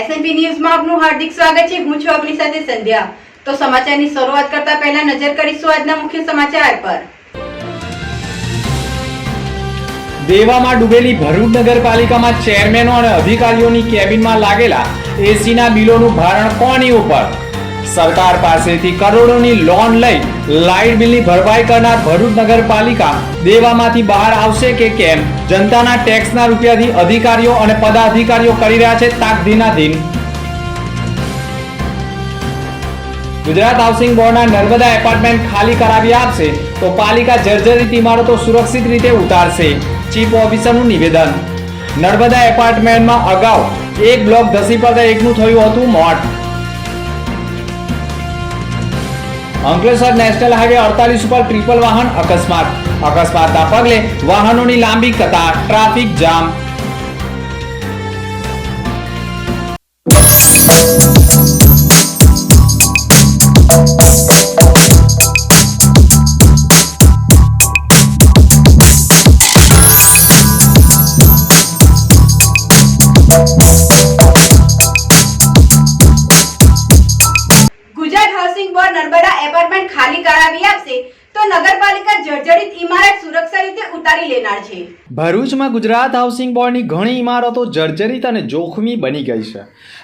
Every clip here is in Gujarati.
એસએમપી ન્યૂઝમાં આપનું હાર્દિક સ્વાગત છે. હું છું આપની સાથે સંધ્યા. તો સમાચારની શરૂઆત કરતા પહેલા નજર કરીશું આજના મુખ્ય સમાચાર પર. દેવામાં ડૂબેલી ભરૂચ નગરપાલિકામાં ચેરમેનો અને અધિકારીઓની કેબિનમાં લાગેલા એસીના બિલોનું ભારણ કોની ઉપર? સરકાર પાસેથી કરોડોની લોન લઈ લાઇટ બિલની ભરપાઈ કરનાર ભરૂચ નગરપાલિકા દેવામાંથી બહાર આવશે કે કેમ? જનતાના ટેક્સના રૂપિયાથી અધિકારીઓ અને પદાધિકારીઓ કરી રહ્યા છે તાકધીના દિન ગુજરાત હાઉસિંગ બોર્ડના નર્મદા એપાર્ટમેન્ટ ખાલી કરાવી આપશે તો પાલિકા જર્જરિત ઇમારતો સુરક્ષિત રીતે ઉતારશે. ચીફ ઓફિસરનું નિવેદન. નર્મદા એપાર્ટમેન્ટમાં અગાઉ એક બ્લોક ધસી પડતા એકનું થયું હતું મોત. અંકલેશ્વર નેશનલ હાઈવે અડતાલીસ ઉપર ટ્રિપલ વાહન અકસ્માત. અકસ્માતના પગલે વાહનોની લાંબી કતાર, ટ્રાફિક જામ. ઉતારી છે. ભરૂચમાં ગુજરાત હાઉસિંગ બોર્ડની ઘણી ઇમારતો જર્જરિત અને જોખમી બની ગઈ છે.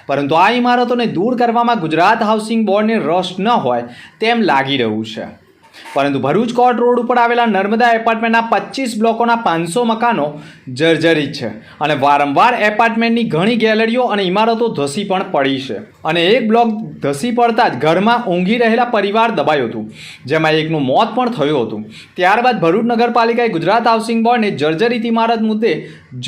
પરંતુ આ ઇમારતોને દૂર કરવામાં ગુજરાત હાઉસિંગ બોર્ડને રસ ન હોય તેમ લાગી રહ્યું છે. પરંતુ ભરૂચ કોર્ટ રોડ ઉપર આવેલા નર્મદા એપાર્ટમેન્ટના પચીસ બ્લોકોના પાંચસો મકાનો જર્જરિત છે અને વારંવાર એપાર્ટમેન્ટની ઘણી ગેલેરીઓ અને ઇમારતો ધસી પણ પડી છે. અને એક બ્લોક ધસી પડતા જ ઘરમાં ઊંઘી રહેલા પરિવાર દબાયું હતું, જેમાં એકનું મોત પણ થયું હતું. ત્યારબાદ ભરૂચ નગરપાલિકાએ ગુજરાત હાઉસિંગ બોર્ડને જર્જરિત ઇમારત મુદ્દે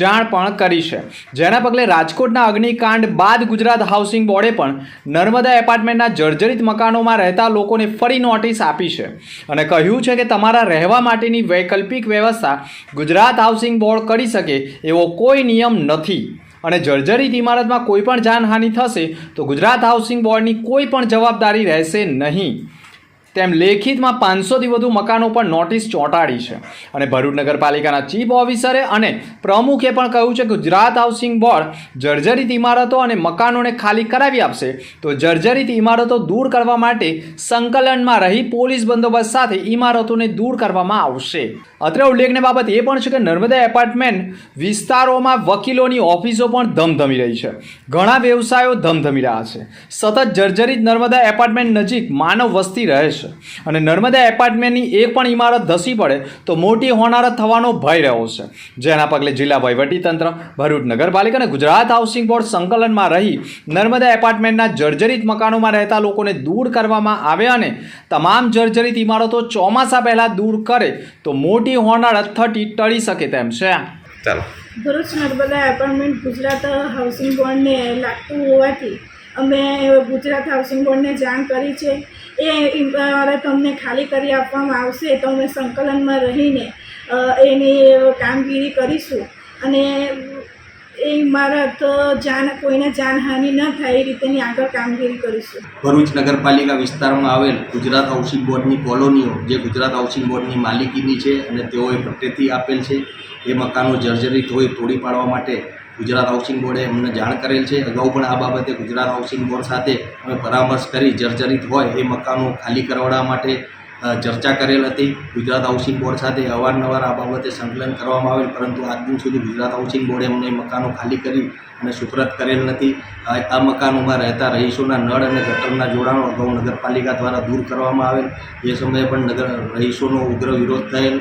જાણ પણ કરી છે. જેના પગલે રાજકોટના અગ્નિકાંડ બાદ ગુજરાત હાઉસિંગ બોર્ડે પણ નર્મદા એપાર્ટમેન્ટના જર્જરિત મકાનોમાં રહેતા લોકોને ફરી નોટિસ આપી છે અને કહ્યું છે કે તમારા રહેવા માટેની વૈકલ્પિક વ્યવસ્થા ગુજરાત હાઉસિંગ બોર્ડ કરી શકે એવો કોઈ નિયમ નથી. અને જર્જરિત ઇમારતમાં કોઈપણ જાનહાનિ થશે તો ગુજરાત હાઉસિંગ બોર્ડની કોઈ પણ જવાબદારી રહેશે નહીં. તેમ લેખિતમાં પાંચસોથી વધુ મકાનો પર નોટિસ ચોંટાડી છે. અને ભરૂચ નગરપાલિકાના ચીફ ઓફિસરે અને પ્રમુખે પણ કહ્યું છે કે ગુજરાત હાઉસિંગ બોર્ડ જર્જરિત ઇમારતો અને મકાનોને ખાલી કરાવી આપશે. તો જર્જરિત ઇમારતો દૂર કરવા માટે સંકલનમાં રહી પોલીસ બંદોબસ્ત સાથે ઇમારતોને દૂર કરવામાં આવશે. અત્રે ઉલ્લેખની બાબત એ પણ છે કે નર્મદા એપાર્ટમેન્ટ વિસ્તારોમાં વકીલોની ઓફિસો પણ ધમધમી રહી છે. ઘણા વ્યવસાયો ધમધમી રહ્યા છે. સતત જર્જરિત નર્મદા એપાર્ટમેન્ટ નજીક માનવ વસ્તી રહે છે. અને નર્મદા એપાર્ટમેન્ટની એક પણ ઇમારત ધસી પડે તો મોટી હોનારત થવાનો ભય રહ્યો છે. જેના પગલે જિલ્લા વહીવટીતંત્ર ભરૂચ નગરપાલિકા અને ગુજરાત હાઉસિંગ બોર્ડ સંકલનમાં રહી નર્મદા એપાર્ટમેન્ટના જર્જરિત મકાનોમાં રહેતા લોકોને દૂર કરવામાં આવે અને તમામ જર્જરિત ઇમારતો ચોમાસા પહેલાં દૂર કરે તો મોટી હોનારત થતી ટળી શકે તેમ છે. ચાલો. ભરૂચ નર્મદા એપાર્ટમેન્ટ ગુજરાત હાઉસિંગ બોર્ડને લાગતું હોવાથી અમે ગુજરાત હાઉસિંગ બોર્ડને જાણ કરી છે. એ ઇમારત તમને ખાલી કરી આપવામાં આવશે તો અમે સંકલનમાં રહીને એની કામગીરી કરીશું. અને એ ઇમારત જાન કોઈને જાનહાનિ ન થાય એ રીતેની આગળ કામગીરી કરીશું. ભરૂચ નગરપાલિકા વિસ્તારમાં આવેલ ગુજરાત હાઉસિંગ બોર્ડની કોલોનીઓ, જે ગુજરાત હાઉસિંગ બોર્ડની માલિકીની છે અને તેઓએ પટ્ટેથી આપેલ છે, એ મકાનો જર્જરિત હોય તોડી પાડવા માટે ગુજરાત હાઉસિંગ બોર્ડે અમને જાણ કરેલ છે. અગાઉ પણ આ બાબતે ગુજરાત હાઉસિંગ બોર્ડ સાથે અમે પરામર્શ કરી જર્જરિત હોય એ મકાનો ખાલી કરાવવા માટે ચર્ચા કરેલ હતી. ગુજરાત હાઉસિંગ બોર્ડ સાથે અવારનવાર આ બાબતે સંકલન કરવામાં આવેલ, પરંતુ આજ દિન સુધી ગુજરાત હાઉસિંગ બોર્ડે અમને મકાનો ખાલી કરી અને સુપ્રત કરેલ નથી. આ મકાનોમાં રહેતા રહીશોના નળ અને ગટરના જોડાણો અગાઉ નગરપાલિકા દ્વારા દૂર કરવામાં આવેલ. એ સમયે પણ નગર રહીશોનો ઉગ્ર વિરોધ થયેલ.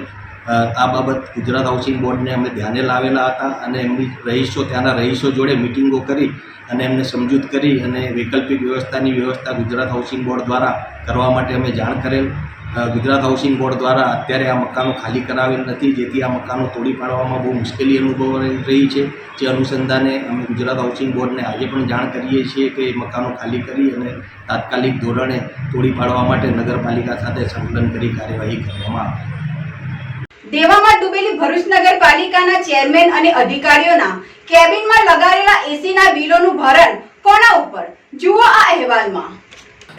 આ બાબત ગુજરાત હાઉસિંગ બોર્ડને અમે ધ્યાને લાવેલા હતા અને એમની રહીશો, ત્યાંના રહીશો જોડે મિટિંગો કરી અને એમને સમજૂત કરી અને વૈકલ્પિક વ્યવસ્થાની વ્યવસ્થા ગુજરાત હાઉસિંગ બોર્ડ દ્વારા કરવા માટે અમે જાણ કરેલ. ગુજરાત હાઉસિંગ બોર્ડ દ્વારા અત્યારે આ મકાનો ખાલી કરાવેલ નથી, જેથી આ મકાનો તોડી પાડવામાં બહુ મુશ્કેલી અનુભવાઈ રહી છે. જે અનુસંધાને અમે ગુજરાત હાઉસિંગ બોર્ડને આજે પણ જાણ કરીએ છીએ કે એ મકાનો ખાલી કરી અને તાત્કાલિક ધોરણે તોડી પાડવા માટે નગરપાલિકા સાથે સંકલન કરી કાર્યવાહી કરવામાં આવે. દેવામાં ડૂબેલી ભરૂચ નગરપાલિકાના ચેરમેન અને અધિકારીઓના કેબિનમાં લગાડેલા એસીના બિલોનું ભરણ કોના ઉપર? જુઓ આ અહેવાલમાં.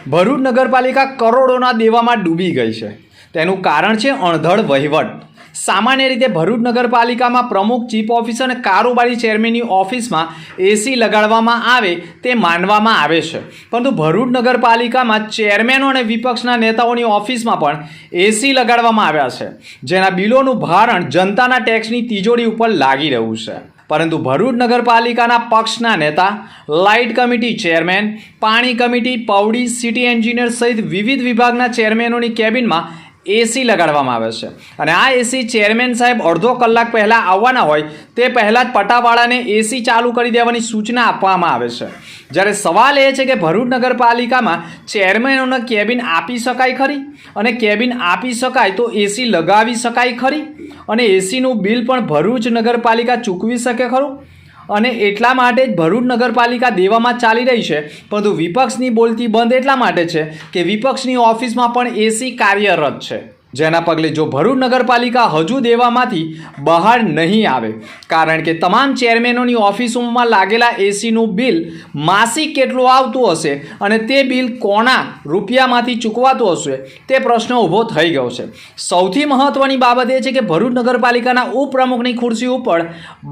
ભરૂચ નગરપાલિકા કરોડોના દેવામાં ડૂબી ગઈ છે. તેનું કારણ છે અણધડ વહીવટ. સામાન્ય રીતે ભરૂચ નગરપાલિકામાં પ્રમુખ, ચીફ ઓફિસર અને કારોબારી ચેરમેનની ઓફિસમાં એસી લગાડવામાં આવે તે માનવામાં આવે છે. પરંતુ ભરૂચ નગરપાલિકામાં ચેરમેનો અને વિપક્ષના નેતાઓની ઓફિસમાં પણ એસી લગાડવામાં આવ્યા છે. જેના બિલોનું ભારણ જનતાના ટેક્સની તિજોરી ઉપર લાગી રહ્યું છે. પરંતુ ભરૂચ નગરપાલિકાના પક્ષના નેતા, લાઇટ કમિટી ચેરમેન, પાણી કમિટી, પૌડી સિટી એન્જિનિયર સહિત વિવિધ વિભાગના ચેરમેનોની કેબિનમાં એસી લગાડવામાં આવે છે. અને આ એસી ચેરમેન સાહેબ અડધો કલાક પહેલાં આવવાના હોય, તે પહેલાં જ પટાવાળાને એસી ચાલુ કરી દેવાની સૂચના આપવામાં આવે છે. જ્યારે સવાલ એ છે કે ભરૂચ નગરપાલિકામાં ચેરમેનોને કેબિન આપી શકાય ખરી? અને કેબિન આપી શકાય તો એસી લગાવી શકાય ખરી? અને એસીનું બિલ પણ ભરૂચ નગરપાલિકા ચૂકવી શકે ખરું? અને એટલા માટે જ ભરૂચ નગરપાલિકા દેવામાં ચાલી રહી છે. પરંતુ વિપક્ષની બોલતી બંધ એટલા માટે છે કે વિપક્ષની ઓફિસમાં પણ એસી કાર્યરત છે. જેના પગલે જો ભરૂચ નગરપાલિકા હજુ દેવામાંથી બહાર નહીં આવે, કારણ કે તમામ ચેરમેનોની ઓફિસોમાં લાગેલા એસીનું બિલ માસિક કેટલું આવતું હશે અને તે બિલ કોના રૂપિયામાંથી ચૂકવાતું હશે, તે પ્રશ્ન ઊભો થઈ ગયો છે. સૌથી મહત્ત્વની બાબત એ છે કે ભરૂચ નગરપાલિકાના ઉપપ્રમુખની ખુરશી ઉપર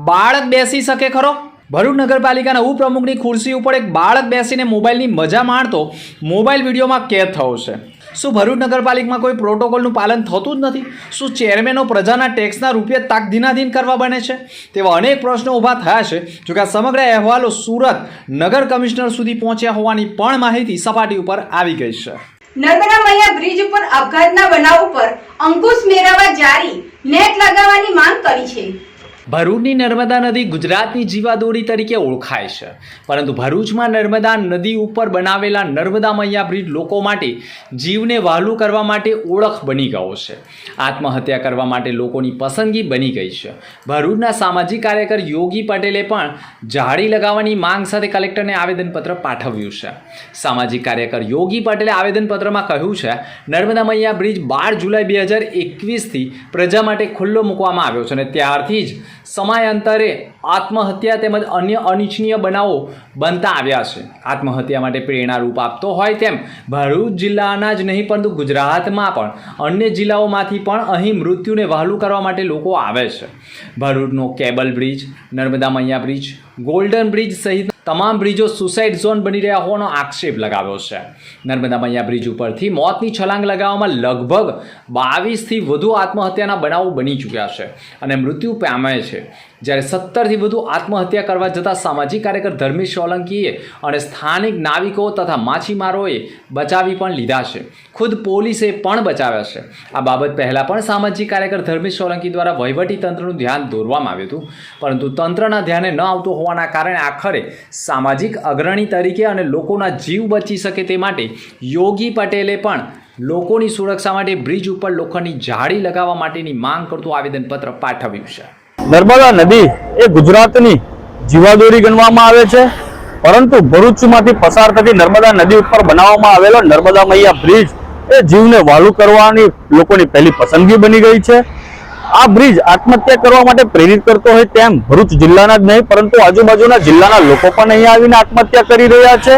બાળક બેસી શકે ખરો? ભરૂચ નગરપાલિકાના ઉપપ્રમુખની ખુરશી ઉપર એક બાળક બેસીને મોબાઈલની મજા માણતો મોબાઈલ વિડીયોમાં કેદ થયો છે. શું ભરૂચ નગરપાલિકામાં કોઈ પ્રોટોકોલનું પાલન થતું જ નથી? શું ચેરમેનો પ્રજાના ટેક્સના રૂપિયા તાકધીનાધીન કરવા બને છે? તેવા અનેક પ્રશ્નો ઊભા થયા છે, જોકે આ સમગ્ર અહેવાલો સુરત નગર કમિશનર સુધી પહોંચ્યા હોવાની પણ માહિતી સપાટી ઉપર આવી ગઈ છે. નર્મદા મૈયા બ્રિજ ઉપર આપઘાતના બનાવ ઉપર અંકુશ મેળવવા જારી નેટ લગાવવાની માંગ કરી છે. ભરૂચની નર્મદા નદી ગુજરાતની જીવાદોરી તરીકે ઓળખાય છે. પરંતુ ભરૂચમાં નર્મદા નદી ઉપર બનાવેલા નર્મદા મૈયા બ્રિજ લોકો માટે જીવને વહાલું કરવા માટે ઓળખ બની ગયો છે. આત્મહત્યા કરવા માટે લોકોની પસંદગી બની ગઈ છે. ભરૂચના સામાજિક કાર્યકર યોગી પટેલે પણ જાળી લગાવવાની માંગ સાથે કલેક્ટરને આવેદનપત્ર પાઠવ્યું છે. સામાજિક કાર્યકર યોગી પટેલે આવેદનપત્રમાં કહ્યું છે, નર્મદા મૈયા બ્રિજ બાર જુલાઈ બે હજાર એકવીસથી પ્રજા માટે ખુલ્લો મૂકવામાં આવ્યો છે અને ત્યારથી જ સમયાંતરે આત્મહત્યા તેમજ અન્ય અનિચ્છનીય બનાવો બનતા આવ્યા છે. આત્મહત્યા માટે પ્રેરણારૂપ આપતો હોય તેમ ભરૂચ જિલ્લાના જ નહીં, પરંતુ ગુજરાતમાં પણ અન્ય જિલ્લાઓમાંથી પણ અહીં મૃત્યુને વહાલું કરવા માટે લોકો આવે છે. ભરૂચનો કેબલ બ્રિજ, નર્મદા મૈયા બ્રિજ ગોલ્ડન બ્રિજ સહિત તમામ બ્રિજો સુસાઇડ ઝોન બની રહ્યા હોવાનો આક્ષેપ લગાવ્યો છે. નર્મદા મૈયા બ્રિજ ઉપરથી મોતની છલાંગ લગાવવામાં લગભગ બાવીસથી વધુ આત્મહત્યાના બનાવો બની ચૂક્યા છે. અને મૃત્યુ પામે છે. જ્યારે સત્તરથી વધુ આત્મહત્યા કરવા જતાં સામાજિક કાર્યકર ધર્મેશ સોલંકીએ અને સ્થાનિક નાવિકો તથા માછીમારોએ બચાવી પણ લીધા છે. ખુદ પોલીસે પણ બચાવ્યા છે. આ બાબત પહેલાં પણ સામાજિક કાર્યકર ધર્મેશ સોલંકી દ્વારા વહીવટી તંત્રનું ધ્યાન દોરવામાં આવ્યું હતું. પરંતુ તંત્રના ધ્યાને ન આવતું હોવાના કારણે આખરે સામાજિક અગ્રણી તરીકે અને લોકોના જીવ બચી શકે તે માટે યોગી પટેલે પણ લોકોની સુરક્ષા માટે બ્રિજ ઉપર લોખંડની જાળી લગાવવા માટેની માંગ કરતું આવેદનપત્ર પાઠવ્યું છે. નર્મદા નદી એ ગુજરાતની જીવાદોરી ગણવામાં આવે છે. પરંતુ ભરૂચમાંથી પસાર થતી નર્મદા નદી ઉપર બનાવવામાં આવેલો નર્મદા મૈયા બ્રિજ એ જીવને વાલું કરવાની લોકોની પહેલી પસંદગી બની ગઈ છે. આ બ્રિજ આત્મહત્યા કરવા માટે પ્રેરિત કરતો હોય તેમ ભરૂચ જિલ્લાના જ નહીં, પરંતુ આજુબાજુના જિલ્લાના લોકો પણ અહીંયા આવીને આત્મહત્યા કરી રહ્યા છે.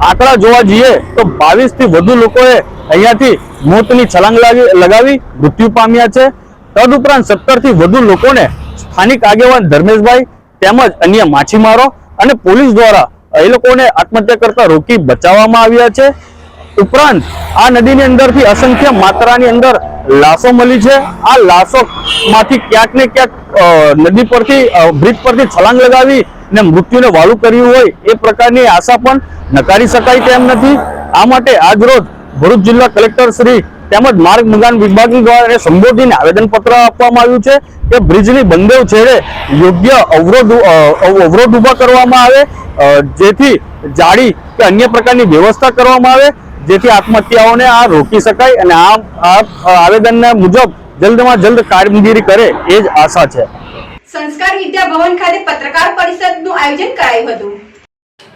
આંકડા જોવા જઈએ તો બાવીસથી વધુ લોકોએ અહીંયાથી મોતની છલાંગ લાગી લગાવી મૃત્યુ પામ્યા છે. તદુપરાંત સત્તરથી વધુ લોકોને સ્થાનિક આગેવાન ધર્મેશભાઈ તેમજ અન્ય માછીમારો અને પોલીસ દ્વારા એ લોકોને આત્મહત્યા કરતા રોકી બચાવવામાં આવ્યા છે. ઉપરાંત આ નદીની અંદરથી અસંખ્ય માત્રાની અંદર લાશો મળી છે. આ લાશોમાંથી ક્યાંક ને ક્યાંક નદી પરથી બ્રિજ પરથી છલાંગ લગાવી ને મૃત્યુને વાલું કર્યું હોય એ પ્રકારની આશા પણ નકારી શકાય તેમ નથી. આ માટે આજરોજ ભરૂચ જિલ્લા કલેક્ટર શ્રી તેમજ માર્ગ મકાન વિભાગ દ્વારા સંબોધીને આવેદનપત્ર આપવામાં આવ્યું છે કે બ્રિજની બંદેવ છેડે યોગ્ય અવરોધ અવરોધ ઊભા કરવામાં આવે જેથી જાળી કે અન્ય પ્રકારની વ્યવસ્થા કરવામાં આવે જેથી આત્મહત્યાઓને આ રોકી શકાય અને આ આ આવેદનના મુજબ જલ્દમાં જલ્દ કામગીરી કરે એ જ આશા છે. સંસ્કાર વિદ્યા ભવન ખાતે પત્રકાર પરિષદનું આયોજન કરાયું હતું.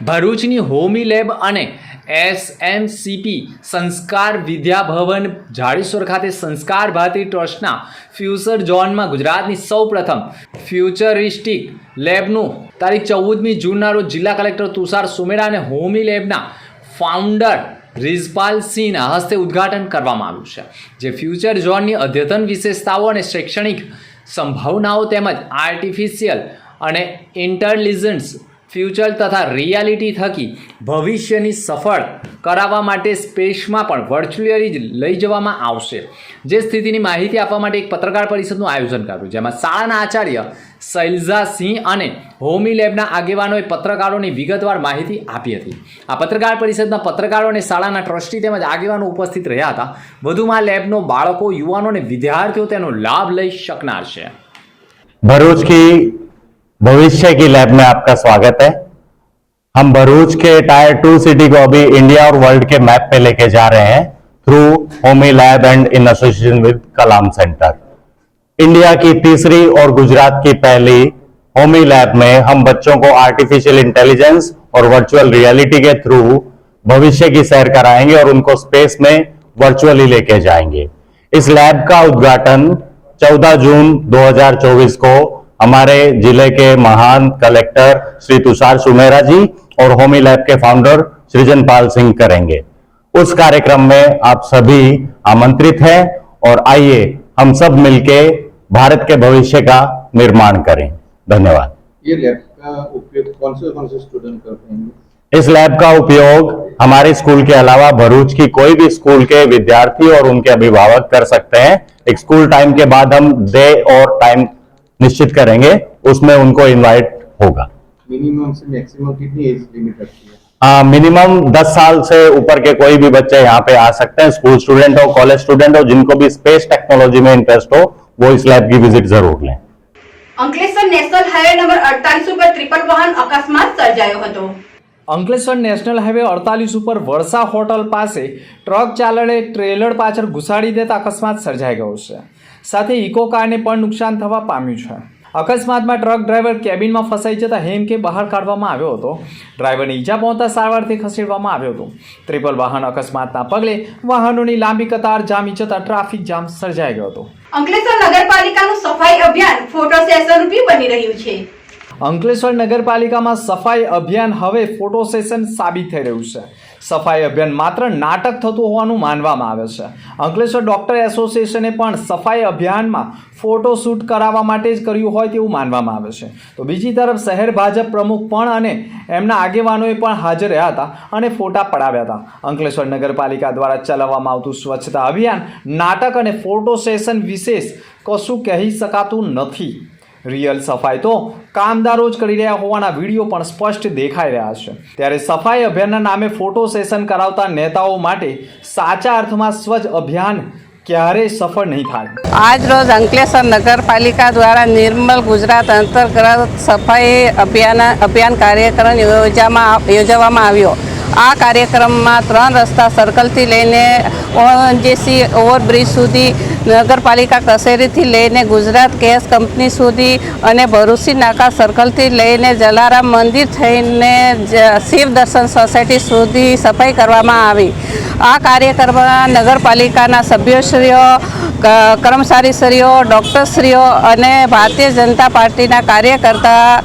ભરૂચની હોમી લેબ અને એસએમસીપી સંસ્કાર વિદ્યા ભવન, જાડેશ્વર ખાતે સંસ્કાર ભારતી ટ્રસ્ટના ફ્યુચર ઝોનમાં ગુજરાતની સૌપ્રથમ ફ્યુચરિસ્ટિક લેબનું તારીખ ચૌદમી જૂનના રોજ જિલ્લા કલેક્ટર તુષાર સુમેરા અને હોમી લેબના ફાઉન્ડર રિઝપાલ સિંહના હસ્તે ઉદ્ઘાટન કરવામાં આવ્યું છે. જે ફ્યુચર ઝોનની અદ્યતન વિશેષતાઓ અને શૈક્ષણિક સંભાવનાઓ તેમજ આર્ટિફિશિયલ અને ઇન્ટેલિજન્સ ફ્યુચર તથા રિયાલિટી થકી ભવિષ્યની સફળ કરાવવા માટે સ્પેસમાં પણ વર્ચ્યુઅલી જ લઈ જવામાં આવશે. જે સ્થિતિની માહિતી આપવા માટે એક પત્રકાર પરિષદનું આયોજન કર્યું, જેમાં શાળાના આચાર્ય શૈલજા સિંહ અને હોમી લેબના આગેવાનોએ પત્રકારોની વિગતવાર માહિતી આપી હતી. આ પત્રકાર પરિષદના પત્રકારો અને શાળાના ટ્રસ્ટી તેમજ આગેવાનો ઉપસ્થિત રહ્યા હતા. વધુમાં લેબનો બાળકો યુવાનો અને વિદ્યાર્થીઓ તેનો લાભ લઈ શકનાર છે. ભરૂચથી भविष्य की लैब में आपका स्वागत है। हम भरूच के टायर टू सिटी को अभी इंडिया और वर्ल्ड के मैप पे लेके जा रहे हैं through Homi lab and in association with Kalam centre India की तीसरी और गुजरात की पहली होमी लैब में हम बच्चों को आर्टिफिशियल इंटेलिजेंस और वर्चुअल रियलिटी के थ्रू भविष्य की सैर कराएँगे और उनको स्पेस में वर्चुअली लेके जाएँगे। इस लैब का उद्घाटन 14 जून 2024 को हमारे ज़िले के महान कलेक्टर श्री तुषार सुमेरा जी और होमी लैब के फाउंडर सृजन पाल सिंह करेंगे। उस कार्यक्रम में आप सभी आमंत्रित हैं और आइए हम सब मिलके भारत के भविष्य का निर्माण करें। धन्यवाद। ये लैब का उपयोग कौन से कौन से स्टूडेंट करते हैं? इस लैब का उपयोग हमारे स्कूल के अलावा भरूच की कोई भी स्कूल के विद्यार्थी और उनके अभिभावक कर सकते हैं। एक स्कूल टाइम के बाद हम डे और टाइम निश्चित करेंगे उसमें उनको इनवाइट होगा मिनिमम से मैक्सिमम कितनी एज लिमिट रखती है मिनिमम 10 साल से ऊपर के कोई भी बच्चे यहाँ पे आ सकते हैं स्कूल स्टूडेंट हो कॉलेज स्टूडेंट हो जिनको भी स्पेस टेक्नोलॉजी में इंटरेस्ट हो वो इस लैब की विजिट जरूर लें અંકલેશ્વર નેશનલ હાઈવે નંબર અડતાલીસ ઉપર ટ્રિપલ વાહન અકસ્માત સર્જાયો હતો અંકલેશ્વર નેશનલ હાઈવે અડતાલીસ ઉપર વરસા હોટલ પાસે ટ્રક ચાલકે ટ્રેલર પાછળ ઘુસાડી દેતા અકસ્માત સર્જાઈ ગયો છે સાથે ઇકો કારને પણ નુકસાન થવા પામ્યું છે. અકસ્માતમાં ટ્રક ડ્રાઈવર કેબિનમાં ફસાઈ જતા હેમકે બહાર કાઢવામાં આવ્યો હતો. ડ્રાઈવરને ઈજા પહોંચતા સારવારથી ખસેડવામાં આવ્યો હતો. ત્રિપલ વાહન અકસ્માતના પગલે વાહનોની લાંબી કતાર જામી જતા ટ્રાફિક જામ સર્જાઈ ગયો હતો. અંકલેશ્વર નગરપાલિકાનું સફાઈ અભિયાન ફોટો સેશન રૂપી બની રહ્યું છે. અંકલેશ્વર નગરપાલિકામાં સફાઈ અભિયાન હવે ફોટો સેશન સાબિત થઈ રહ્યું છે. સફાઈ અભિયાન માત્ર નાટક થતું હોવાનું માનવામાં આવે છે. અંકલેશ્વર ડૉક્ટર એસોસિએશને પણ સફાઈ અભિયાનમાં ફોટો શૂટ કરાવવા માટે જ કર્યું હોય તેવું માનવામાં આવે છે. તો બીજી તરફ શહેર ભાજપ પ્રમુખ પણ અને એમના આગેવાનોએ પણ હાજર રહ્યા હતા અને ફોટા પડાવ્યા હતા. અંકલેશ્વર નગરપાલિકા દ્વારા ચલાવવામાં આવતું સ્વચ્છતા અભિયાન નાટક અને ફોટો સેશન વિશેષ કશું કહી શકાતું નથી. રિયલ સફાઈ. તો કામદારો જ કરી રહ્યા હોવાના વીડિયો પણ સ્પષ્ટ દેખાઈ રહ્યા છે. ત્યારે સફાઈ અભિયાનના નામે ફોટો સેશન કરાવતા નેતાઓ માટે સાચા અર્થમાં સ્વચ્છ અભિયાન ક્યારેય સફળ નહીં થાય. આજ રોજ અંકલેશ્વર નગરપાલિકા દ્વારા નિર્મલ ગુજરાત અંતર્ગત સફાઈ અભિયાન અભિયાન કાર્યક્રમ યોજામાં યોજવામાં આવ્યો. આ કાર્યક્રમમાં ત્રણ રસ્તા સર્કલથી લઈને ઓએનજીસી ઓવરબ્રિજ સુધી, નગરપાલિકા કચેરીથી લઈને ગુજરાત ગેસ કંપની સુધી અને ભરૂસી નાકા સર્કલથી લઈને જલારામ મંદિર થઈને શિવ દર્શન સોસાયટી સુધી સફાઈ કરવામાં આવી. આ કાર્યક્રમમાં નગરપાલિકાના સભ્યશ્રીઓ કર્મચારીશ્રીઓ, ડૉક્ટરશ્રીઓ અને ભારતીય જનતા પાર્ટીના કાર્યકર્તા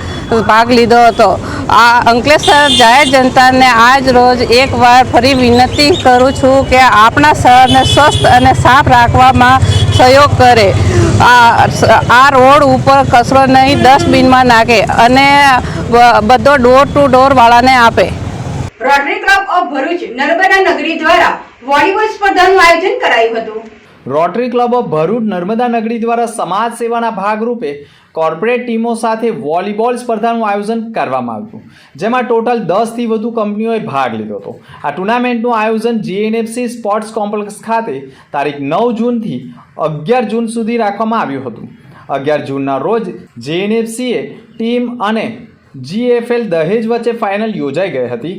ભાગ લીધો હતો. આ અંકલેશ્વર જાહેર જનતાને આજ રોજ એકવાર ફરી વિનંતી કરું છું કે આપણા શહેરને સ્વસ્થ અને સાફ રાખવામાં સહયોગ કરે. આ રોડ ઉપર કચરો નહીં, ડસ્ટબિનમાં નાખે અને બધો ડોર ટુ ડોર વાળાને આપે. Rotary Club of Bharuch Narmada Nagari દ્વારા વોલીબોલ સ્પર્ધાનું આયોજન કરાયું હતું. Rotary Club of Bharuch Narmada Nagari દ્વારા સમાજ સેવાના ભાગરૂપે કોર્પોરેટ ટીમો સાથે વોલીબોલ સ્પર્ધાનું આયોજન કરવામાં આવ્યું જેમાં ટોટલ દસથી વધુ કંપનીઓએ ભાગ લીધો હતો. આ ટુર્નામેન્ટનું આયોજન જીએનએફસી સ્પોર્ટ્સ કોમ્પ્લેક્સ ખાતે તારીખ નવ જૂનથી અગિયાર જૂન સુધી રાખવામાં આવ્યું હતું. અગિયાર જૂનના રોજ જેએનએફસીએ ટીમ અને જીએફએલ દહેજ વચ્ચે ફાઇનલ યોજાઈ ગઈ હતી.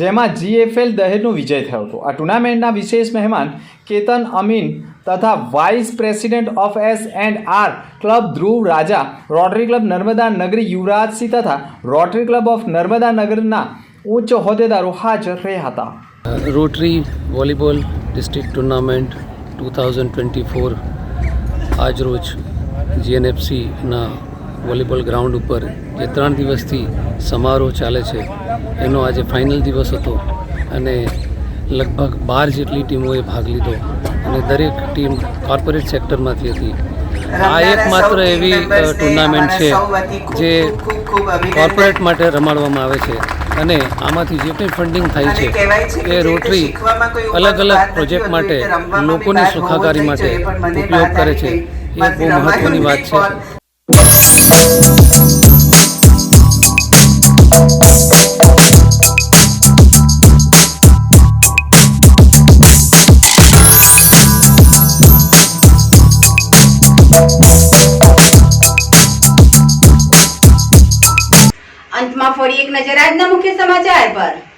જેમાં જીએફએલ દહેજનો વિજય થયો હતો. આ ટુર્નામેન્ટના વિશેષ મહેમાન કેતન અમીન તથા vice president of S and R club Dhruv Raja Rotary Club Narmada Nagari Yuvrajsinh તથા રોટરી ક્લબ ઓફ નર્મદા નગરના ઉચ્ચ હોદ્દેદારો હાજર રહ્યા હતા. Rotary volleyball district tournament two thousand twenty four આજરોજ જીએનએફસીના વોલીબોલ ગ્રાઉન્ડ ઉપર જે ત્રણ દિવસથી સમારોહ ચાલે છે એનો આજે ફાઇનલ દિવસ હતો અને લગભગ બાર જેટલી ટીમોએ ભાગ લીધો અને દરેક ટીમ કોર્પોરેટ સેક્ટરમાંથી હતી. આ એકમાત્ર એવી ટુર્નામેન્ટ છે જે કોર્પોરેટ માટે રમાડવામાં આવે છે અને આમાંથી જે કંઈ ફંડિંગ થાય છે એ રોટરી અલગ અલગ પ્રોજેક્ટ માટે લોકોની સુખાકારી માટે ઉપયોગ કરે છે. એ બહુ મહત્ત્વની વાત છે. અંતમાં ફરી એક નજર આજના મુખ્ય સમાચાર પર.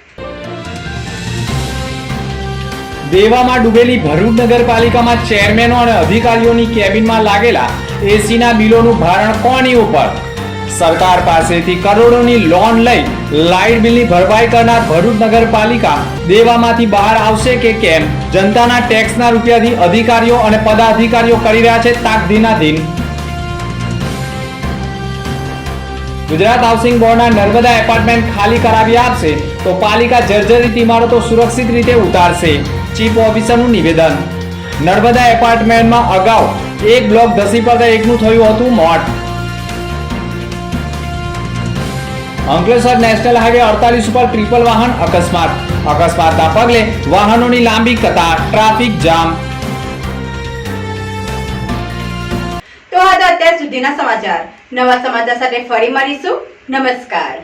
દેવામાં ડૂબેલી ભરૂચ નગરપાલિકામાં ચેરમેનો અને અધિકારીઓની કેબિનમાં લાગેલા એસીના બિલોનું ભારણ કોની ઉપર? સરકાર પાસેથી કરોડોની લોન લઈ લાઇટ બિલની ભરપાઈ કરનાર ભરૂચ નગરપાલિકા દેવામાંથી બહાર આવશે કે કેમ? જનતાના ટેક્સના રૂપિયાથી અધિકારીઓ અને પદાધિકારીઓ કરી રહ્યા છે તાકધીના ગુજરાત હાઉસિંગ બોર્ડના નર્મદા એપાર્ટમેન્ટ ખાલી કરાવી આપશે તો પાલિકા જર્જરિત ઇમારતો સુરક્ષિત રીતે ઉતારશે. ચીફ ઓફિસરનું નિવેદન. નર્મદા એપાર્ટમેન્ટમાં અગાઉ એક બ્લોક ધસી પડતા એકનું થયું હતું મોત. અંકલેશ્વર નેશનલ હાઈવે અડતાલીસ ઉપર ટ્રિપલ વાહન અકસ્માત. અકસ્માતના પગલે વાહનોની લાંબી કતાર, ટ્રાફિક જામ. તો આ હતા અત્યાર સુધીના સમાચાર. નવા સમાચાર સાથે ફરી મળીશું. નમસ્કાર.